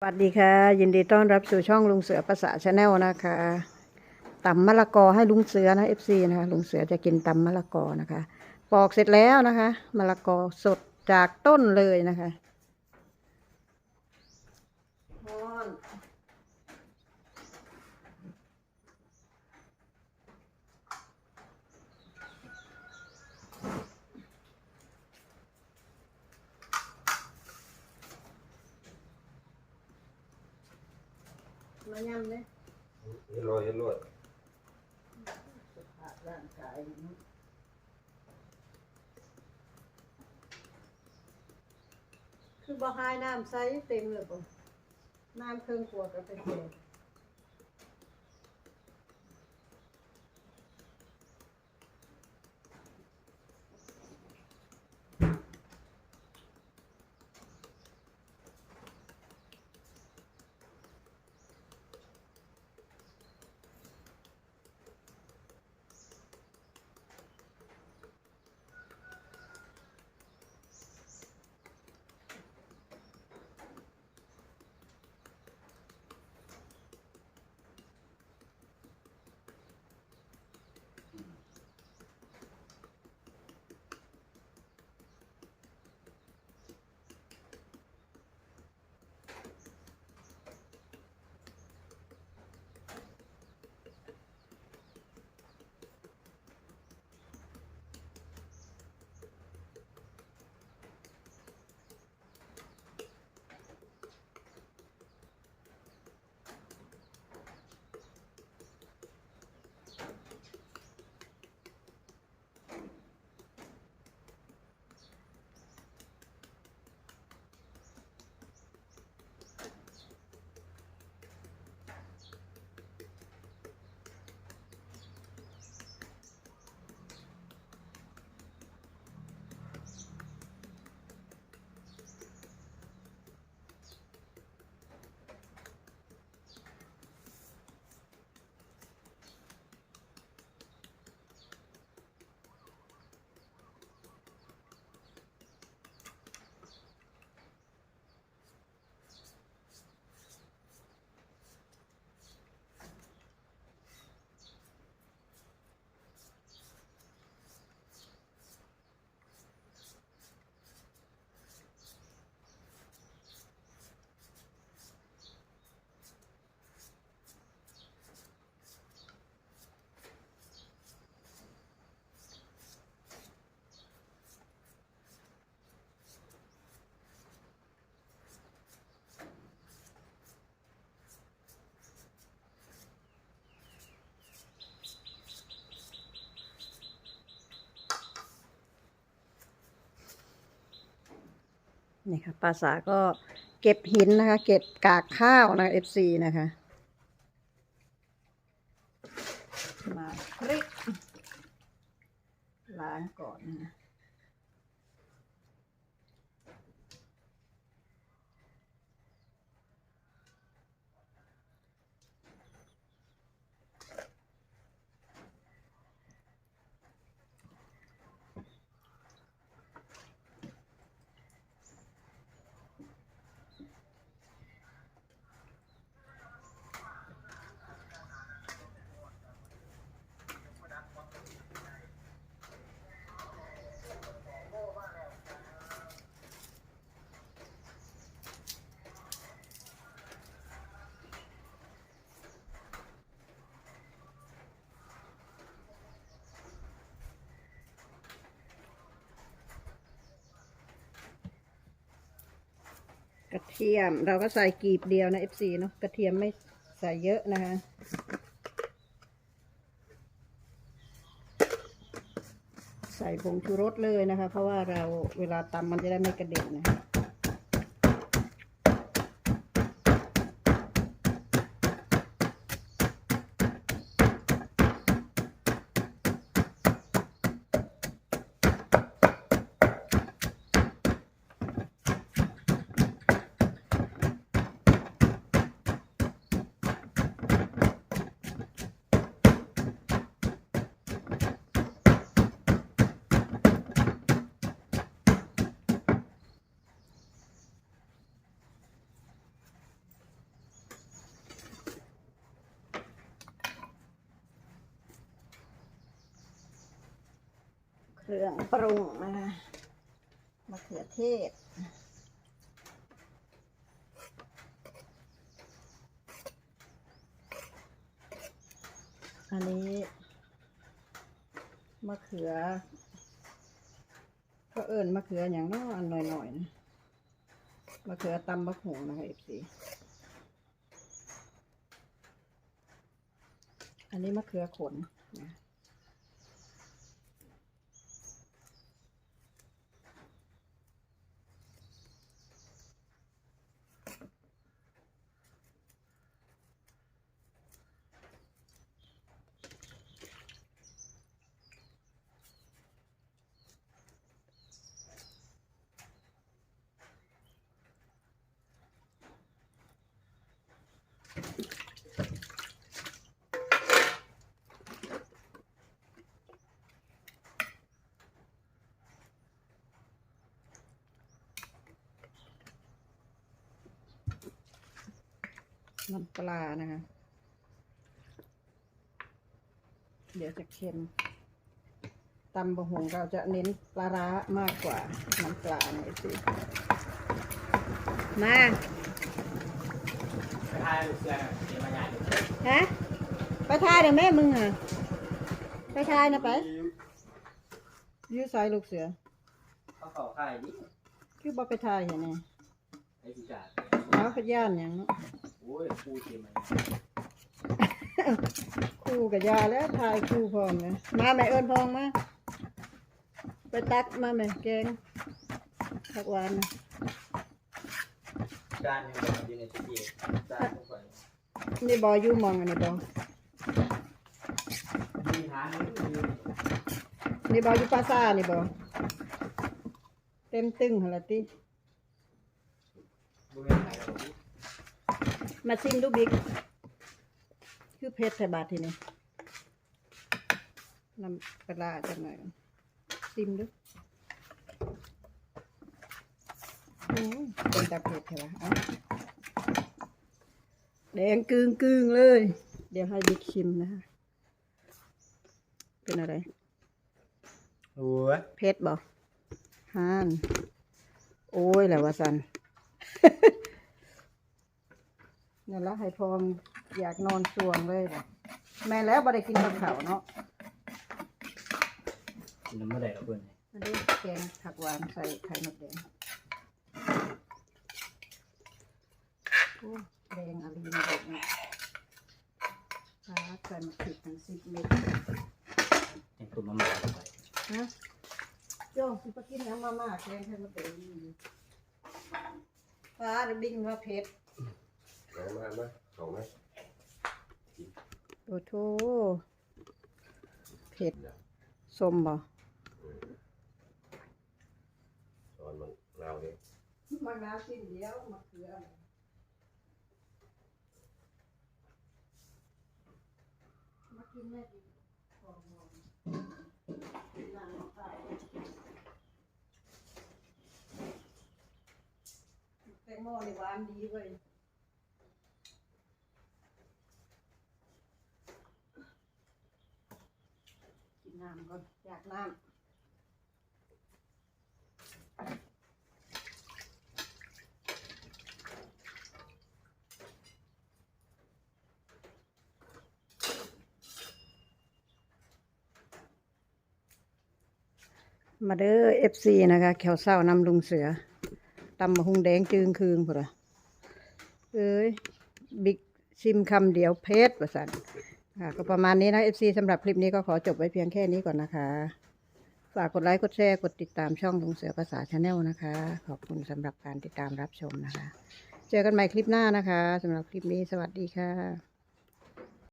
สวัสดีค่ะ ยินดีต้อนรับสู่ช่องลุงเสือภาษาชาแนลนะคะตำมะละกอให้ลุงเสือนะเอฟซีนะคะลุงเสือจะกินตำมะละกอนะคะ ปอกเสร็จแล้วนะคะมะละกอสดจากต้นเลยนะคะ มายำเลยเห็นรอยเห็นรอยร่างกายคือบ่หายน้ำใสเต็มเลยบ่น้ำเครื่องครัวก็เป็นเต็ม นี่ค่ะ ปลาสาก็เก็บหินนะคะ เก็บกากข้าวนะเอฟซีนะคะ มาคลิกล้างก่อนนะ กระเทียมเราก็ใส่กีบเดียวนะเอฟซีเนาะกระเทียมไม่ใส่เยอะนะคะใส่ผงชูรสเลยนะคะ เพราะว่าเราเวลาตำมันจะได้ไม่กระเด็นนะคะ เครื่องปรุงนะคะมะเขือเทศ อันนี้มะเขือ ก็เอิญมะเขืออย่างน้ออันหน่อยๆนะมะเขือตำมะหงนะคะเอฟซีอันนี้มะเขือขนนะ น้ำปลานะคะ เดี๋ยวจะเค็มตำบะหงเราจะเน้นปลาร้ามากกว่าน้ำปลาหน่อยสิมาไปทายลูกเสือเดี๋ยวมางานฮะไปทายเดี๋ยวแม่มึงอะไปทายนะไปอยื้อสายลูกเสือเขาขอค่ายดิคือบ่ไปทายอย่างนี้ไอ้สิจ่าเอาขย่านอย่างเนาะโอ้ยครูเตรียมมาคู่กับยาแล้วทายคู่พร้อมเลยมาแม่เอิญพองมาไปตักมาแม่แกงผักหวานนะจานยังแบบอยู่ในสกีจานทุกคนนี่บออยู่มองอันนี้บอมีหาหนึ่งมีนี่บออยู่ปราซ่านี่บอเต็มตึงหนละติ บริเวณไหนเราดิ มาซิมดูบิ๊กคือเพชรแถบาททีนี้น้ำปลาร้าจังหน่อยซิมดูโอ้ยเป็นตาเผ็ดใช่ปะเอาแดงกึ่งกึ่งๆเลย เดี๋ยวให้บิ๊กชิมนะคะเป็นอะไรโอ้ยเพชรบอกฮาน โอ้ยแหละวะสัน นี่นละให้พองอยากนอนสวงเลยบ่แม่แล้วบ่ได้กินกับข้าวเนาะน้ำมะแดงเพื่อนอันนี้แกงผักหวานใส่ไข่มดแดงโอ้แดงอะไรมาเด็กเนี่ยปลาใส่มะขิดทั้งสิบเม็ดยังตุ่มมะม่าเข้าไปฮะโจ้สิไปกินน้ำมาม่าแกงไข่มดแดงนี่อยู่ปลาหรือบิงว่าเผ็ด เอามามาเอามาโอ้โถเผ็ดสมบ่ตอนมันลาวเนี่ยมะนาวชิ้นเดียวมะเขือมากินแม่ดีของหอมนั่งใส่แตงโมนี่หวานดีเว้ย ก่อนอยากน้ำมาเด้อเอฟซีนะคะแขวเศร้านำลุงเสือตำมะฮุงแดงจึงคืงพุ่นละเอ้ย บิ๊กชิมคำเดียวเพชรประสัน ค่ะก็ประมาณนี้นะเอฟซีสำหรับคลิปนี้ก็ขอจบไว้เพียงแค่นี้ก่อนนะคะ ฝากกดไลค์กดแชร์กดติดตามช่องลุงเสือภาษาชาแนลนะคะ ขอบคุณสำหรับการติดตามรับชมนะคะ เจอกันใหม่คลิปหน้านะคะสำหรับคลิปนี้สวัสดีค่ะ